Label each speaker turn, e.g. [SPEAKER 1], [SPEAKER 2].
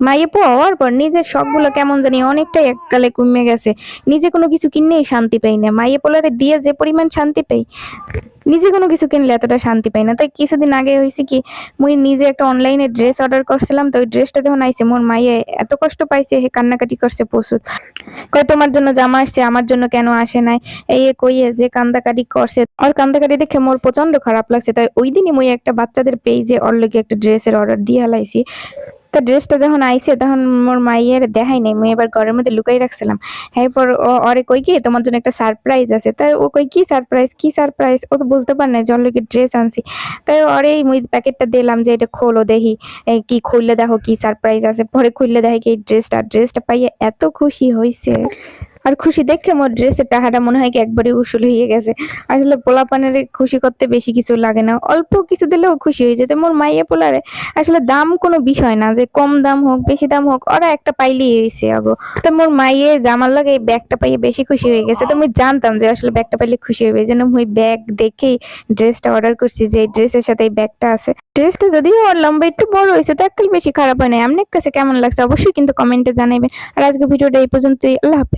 [SPEAKER 1] মাইয়ে পো হওয়ার পর নিজের শখগুলো কেমন জানি অনেকটাই এককালে কমে গেছে। নিজে কোনো কিছু কিনলেই শান্তি পাই না। মাইয়ে পোলারে দিয়ে যে পরিমাণ শান্তি পাই, নিজে কোনো কিছু কিনলে এতটা শান্তি পাই না। তাই কিছুদিন আগে হয়েছে কি, মুই নিজে একটা অনলাইনে ড্রেস অর্ডার করছিলাম, তো ওই ড্রেসটা যখন আইছে, মোর মাইয়ে এত কষ্ট পাইছে, হে কান্নাকাটি করছে প্রচুর। কই তোমার জন্য জামা আসছে, আমার জন্য কেন আসে নাই? এই কইয়ে যে কান্দাকাটি করছে ওর কান্দাকাটি দেখে মোর প্রচণ্ড খারাপ লাগছে। তাই ওই দিনই মুই একটা বাচ্চাদের পেজে ওর লগে একটা ড্রেসের অর্ডার দিয়ে হালাইছি তা ড্রেসটা যখন আইছে, তখন মোর মাইয়ের দেখাই নাই। মুই এবার ঘরের মধ্যে লুকাই রাখছিলাম। এরপর ও অরে কই কি, তোমার জন্য একটা সারপ্রাইজ আছে। তাই ও কই, কি সারপ্রাইজ কি সারপ্রাইজ ও তো বুঝতে পার না জল লোকের ড্রেস আনছি। তাই ওরে মুই প্যাকেটটা দিলাম যে এটা খোলো দেখি কি খুললে দেখো কি সারপ্রাইজ আছে। পরে খুললে দেখে কি ড্রেসটা ড্রেসটা পাইয়ে এত খুশি হইছে। আর খুশি দেখে মোর ড্রেসের টাকাটা মনে হয় কি একবারে উসুল হয়ে গেছে। আসলে পোলাপানের খুশি করতে বেশি কিছু লাগে না। অল্প কিছু দিলেও খুশি হয়ে যেতে। মোর মাইয়া পোলারে আসলে দাম কোনো বিষয় না যে কম দাম হোক, বেশি দাম হোক, ওরা একটা পাইলেই হয়েছে আগো। তো মোর মাইয়ে জামার লাগে এই ব্যাগটা পাইয়ে বেশি খুশি হয়ে গেছে। তো আমি জানতাম যে আসলে ব্যাগটা পাইলে খুশি হবে জন্য মুই ব্যাগ দেখেই ড্রেসটা অর্ডার করছি যে এই ড্রেসের সাথে এই ব্যাগটা আছে। ড্রেসটা যদিও ওর লম্বা একটু বড় হয়েছে তো একটু বেশি খারাপ হয় না আপনার কাছে কেমন লাগছে অবশ্যই কিন্তু কমেন্টে জানাবেন আর আজকে ভিডিওটা এই পর্যন্তই। আল্লাহ হাফেজ।